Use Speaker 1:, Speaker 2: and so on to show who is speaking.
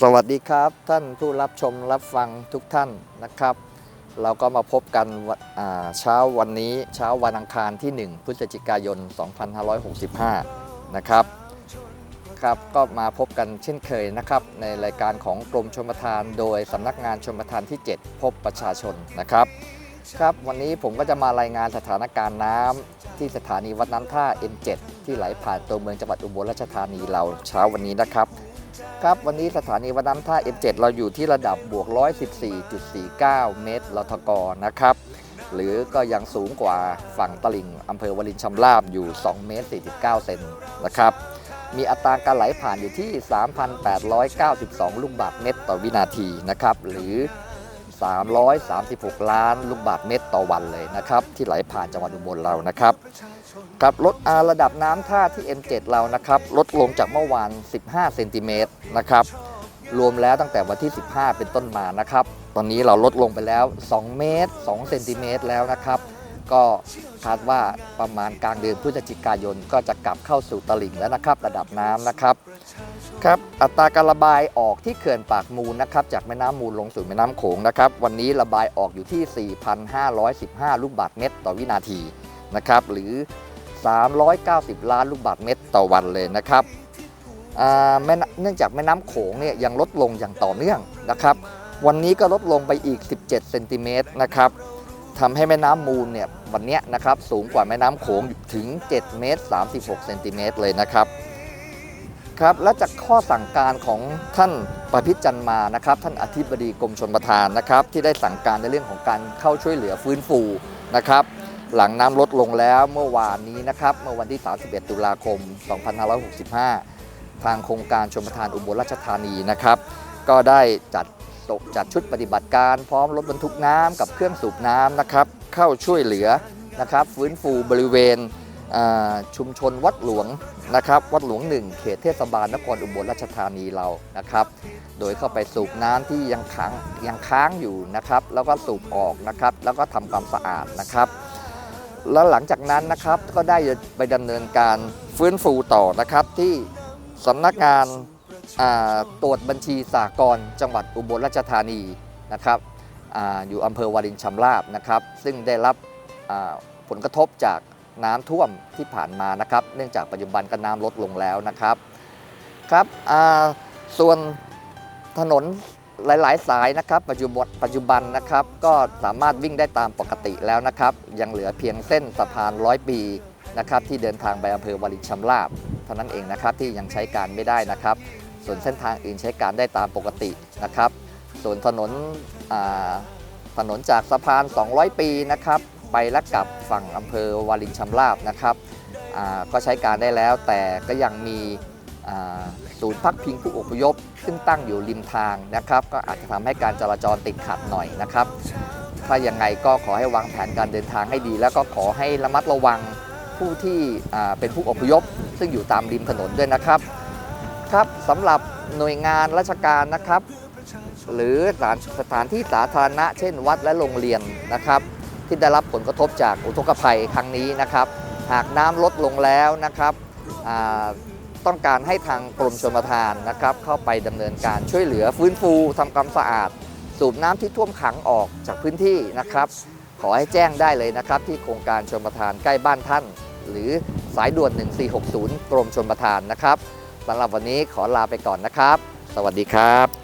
Speaker 1: สวัสดีครับท่านผู้รับชมรับฟังทุกท่านนะครับ เราก็มาพบกันเช้าวันนี้เช้าวันอังคารที่ 1 พฤศจิกายน 2565 นะครับครับก็มาพบกันเช่นเคยนะครับ ในรายการของกรมชมประทาน โดยสำนักงานชมประทานที่ 7 พบประชาชนนะครับ ครับวันนี้ผมก็จะมารายงานสถานการณ์น้ำที่สถานีวัดน้ำท่า M7 ที่ไหลผ่านตัวเมืองจังหวัดอุบลราชธานีเราเช้าวันนี้นะครับ ครับวันนี้สถานีวัดน้ำท่า M7 เราอยู่ที่ระดับบวก 114.49 เมตรลทกนะครับ หรือก็ยังสูงกว่าฝั่งตลิ่งอำเภอวลินชำราบอยู่2เมตร49 เซนนะครับ มีอัตราการไหลผ่านอยู่ที่ 3,892 ลูกบาศก์เมตรต่อวินาทีนะครับ หรือ 336 ล้านลูกบาศก์เมตรต่อวันเลยนะครับ ที่ไหลผ่านจังหวัดอุบลเรานะครับครับลดอาระดับน้ำท่าที่ M7 เรานะครับ ลดลงจากเมื่อวาน 15 เซนติเมตรนะครับรวมแล้วตั้งแต่วันที่ 15 เป็นต้นมานะครับ ตอนนี้เราลดลงไปแล้ว 2 เมตร 2 เซนติเมตรแล้วนะครับ ก็คาดว่าประมาณกลางเดือนพฤศจิกายนก็จะกลับเข้าสู่ตลิ่งแล้วนะครับ ระดับน้ำนะครับ ครับอัตราการระบายออกที่เขื่อนปากมูลนะครับจากแม่น้ำมูลลงสู่แม่น้ำโขงนะครับวันนี้ระบายออกอยู่ที่ 4,515 ลูกบาศก์เมตร ต่อวินาทีนะครับหรือ 390 ล้านลูกบาศก์เมตร ต่อวันเลยนะครับเนื่องจากแม่น้ำโขงเนี่ยยังลดลงอย่างต่อเนื่องนะครับวันนี้ก็ลดลงไปอีก 17 เซนติเมตรนะครับทำให้แม่น้ำมูลเนี่ยวันนี้นะครับสูงกว่าแม่น้ำโขงถึง 7 เมตร 36 เซนติเมตรเลยนะครับ ครับ และจากข้อสั่งการของท่านประพิจันมานะครับ ท่านอธิบดีกรมชลประทานนะครับ ที่ได้สั่งการในเรื่องของการเข้าช่วยเหลือฟื้นฟูนะครับ หลังน้ำลดลงแล้วเมื่อวานนี้นะครับ เมื่อวันที่ 31 ตุลาคม 2565 ทางโครงการชมประทานอุบลราชธานีนะครับ ก็ได้จัดจัดชุดปฏิบัติการพร้อมรถบรรทุกน้ำกับเครื่องสูบน้ำนะครับ เข้าช่วยเหลือนะครับ ฟื้นฟูบริเวณ ชุมชนวัดหลวงนะครับวัดหลวงหนึ่งเขตเทศบาลนครอุบลราชธานีเรานะครับ โดยเข้าไปสูบน้ำที่ยังค้างยังค้างอยู่นะครับ แล้วก็สูบออกนะครับ แล้วก็ทำความสะอาดนะครับ แล้วหลังจากนั้นนะครับก็ได้ไปดำเนินการฟื้นฟูต่อนะครับที่สำนักงานตรวจบัญชีสากลจังหวัดอุบลราชธานีนะครับออยู่อำเภอวารินชำราบนะครับ ซึ่งได้รับผลกระทบจาก น้ำท่วมที่ผ่านมานะครับ เนื่องจากปัจจุบันก็น้ำลดลงแล้วนะครับครับอ่าส่วนถนนหลายๆ สายนะครับปัจจุบันปัจจุบันนะครับก็สามารถวิ่งได้ตามปกติแล้วนะครับ ยังเหลือเพียงเส้นสะพานร้อยปีนะครับที่เดินทางไปอำเภอวารินชำราบเท่านั้นเองนะครับที่ยังใช้การไม่ได้นะครับ ส่วนเส้นทางอื่นใช้การได้ตามปกตินะครับ ส่วนถนนอ่าถนนจากสะพาน 200 ปีนะครับ ไปและกลับฝั่งอำเภอวารินชำราบนะครับก็ใช้การได้แล้วแต่ก็ยังมีศูนย์พักพิงผู้อพยพ ซึ่งตั้งอยู่ริมทางนะครับ ก็อาจจะทำให้การจราจรติดขัดหน่อยนะครับ ถ้ายังไงก็ขอให้วางแผนการเดินทางให้ดี แล้วก็ขอให้ระมัดระวังผู้ที่เป็นผู้อพยพ ซึ่งอยู่ตามริมถนนด้วยนะครับครับสำหรับหน่วยงานราชการนะครับ หรือสถานที่สาธารณะ เช่นวัดและโรงเรียนนะครับ ที่ได้รับผลกระทบจากอุทกภัยครั้งนี้นะครับ หากน้ำลดลงแล้วนะครับต้องการให้ทางกรมชลประทานนะครับ เข้าไปดำเนินการช่วยเหลือฟื้นฟูทำความสะอาด สูบน้ำที่ท่วมขังออกจากพื้นที่นะครับ ขอให้แจ้งได้เลยนะครับ ที่โครงการชลประทานใกล้บ้านท่าน หรือสายด่วน 1460 กรมชลประทานนะครับสำหรับวันนี้ขอลาไปก่อนนะครับ สวัสดีครับ